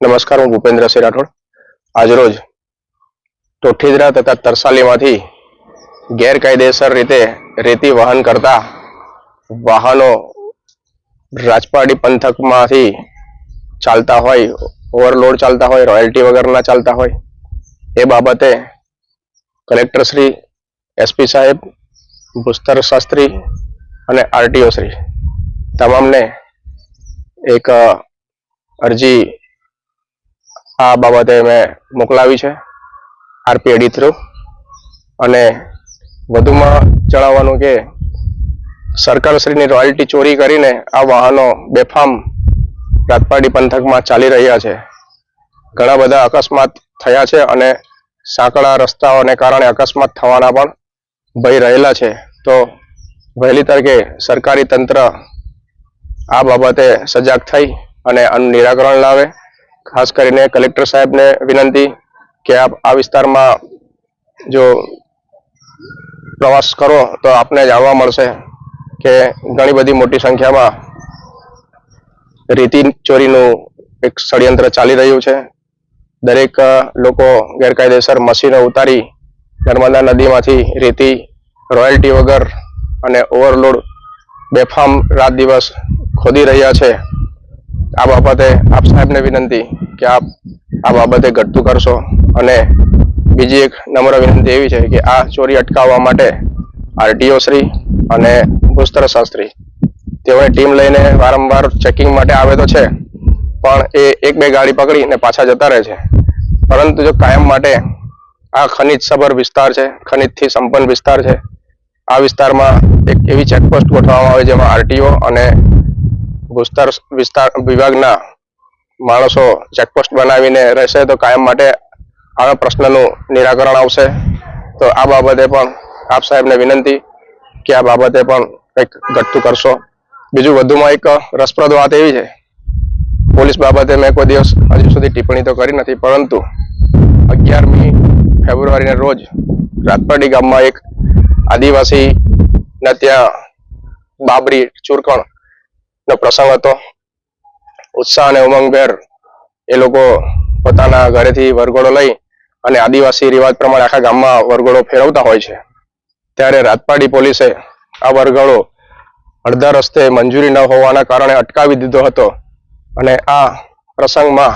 નમસ્કાર, હું ભૂપેન્દ્રસિંહ રાઠોડ. આજરોજ ટોઠીદરા તથા તરસાલીમાંથી ગેરકાયદેસર રીતે રેતી વહન કરતા વાહનો રાજપાડી પંથકમાંથી ચાલતા હોય, ઓવરલોડ ચાલતા હોય, રોયલ્ટી વગરના ચાલતા હોય, એ બાબતે કલેક્ટર શ્રી, એસપી સાહેબ, ભૂસ્તર શાસ્ત્રી અને આરટીઓ શ્રી. તમામને એક અરજી આ બાબતે મેં મોકલાવી છે આરપીએડી થ્રુ. અને વધુમાં જણાવવાનું કે સરકારશ્રીની રોયલ્ટી ચોરી કરીને આ વાહનો બેફામ રાતપાડી પંથકમાં ચાલી રહ્યા છે. ઘણા બધા અકસ્માત થયા છે અને સાંકડા રસ્તાઓને કારણે અકસ્માત થવાના પણ ભય રહેલા છે. તો વહેલી તરીકે સરકારી તંત્ર આ બાબતે સજાગ થઈ અને આનું નિરાકરણ લાવે. ખાસ કરીને કલેક્ટર સાહેબને વિનંતી કે આપ આ વિસ્તારમાં જો પ્રવાસ કરો તો આપને જાણવા મળશે કે ઘણી બધી મોટી સંખ્યામાં રીતિ ચોરીનું એક ષડયંત્ર ચાલી રહ્યું છે. દરેક લોકો ગેરકાયદેસર મશીનો ઉતારી નર્મદા નદીમાંથી રેતી, રોયલ્ટી વગર અને ઓવરલોડ બેફામ રાત દિવસ ખોદી રહ્યા છે. આ બાબતે આપ સાહેબને વિનંતી કે આપ આ બાબતે ઘટતું કરશો. અને બીજી એક નમ્ર વિનંતી એવી છે કે આ ચોરી અટકાવવા માટે આરટીઓ શ્રી અને ભૂસ્તર શાસ્ત્રી, તેઓએ ટીમ લઈને વારંવાર ચેકિંગ માટે આવે તો છે, પણ એ એક બે ગાડી પકડીને પાછા જતા રહે છે. પરંતુ જો કાયમ માટે આ ખનિજ સભર વિસ્તાર છે, ખનિજથી સંપન્ન વિસ્તાર છે, આ વિસ્તારમાં એક એવી ચેકપોસ્ટ ગોઠવવામાં આવે જેમાં આરટીઓ અને ભૂસ્તર વિસ્તાર વિભાગના માણસો ચેકપોસ્ટ બનાવીને રહેશે તો કાયમ માટે આવા પ્રશ્નનું નિરાકરણ આવશે. તો આ બાબતે પણ આપ સાહેબને વિનંતી કે આ બાબતે પણ કંઈક ઘટતું કરશો. બીજું વધુમાં એક રસપ્રદ વાત એવી છે. પોલીસ બાબતે મેં કોઈ દિવસ હજુ સુધી ટિપ્પણી તો કરી નથી, પરંતુ અગિયારમી ફેબ્રુઆરીના રોજ રાતપાડી ગામમાં એક આદિવાસી ના ત્યાં બાબરી ચૂરકણ નો પ્રસંગ હતો. ઉત્સાહ અને ઉમંગભેર એ લોકો પોતાના ઘરેથી વરઘોડો લઈ અને આદિવાસી રિવાજ પ્રમાણે આખા ગામમાં વરઘોડો ફેરવતા હોય છે. ત્યારે રાતપાડી પોલીસે આ વરઘોડો અડધા રસ્તે મંજૂરી ન હોવાના કારણે અટકાવી દીધો હતો અને આ પ્રસંગમાં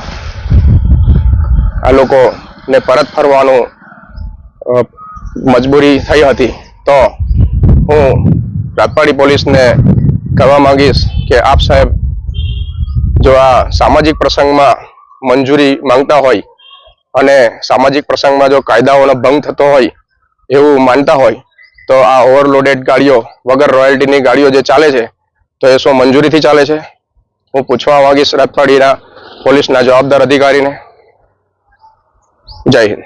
આ લોકોને પરત ફરવાનું મજબૂરી થઈ હતી તો હું રાતપાડી પોલીસને કહેવા માંગીશ કે આપ સાહેબ જો આ સામાજિક પ્રસંગમાં મંજૂરી માંગતા હોય અને સામાજિક પ્રસંગમાં જો કાયદાઓનો ભંગ થતો હોય એવું માનતા હોય, તો આ ઓવરલોડેડ ગાડીઓ વગર રોયલ્ટીની ગાડીઓ જે ચાલે છે, તો એ શું મંજૂરીથી ચાલે છે? હું પૂછવા માંગીશ રથવાડીના પોલીસના જવાબદાર અધિકારીને. જય હિન્દ.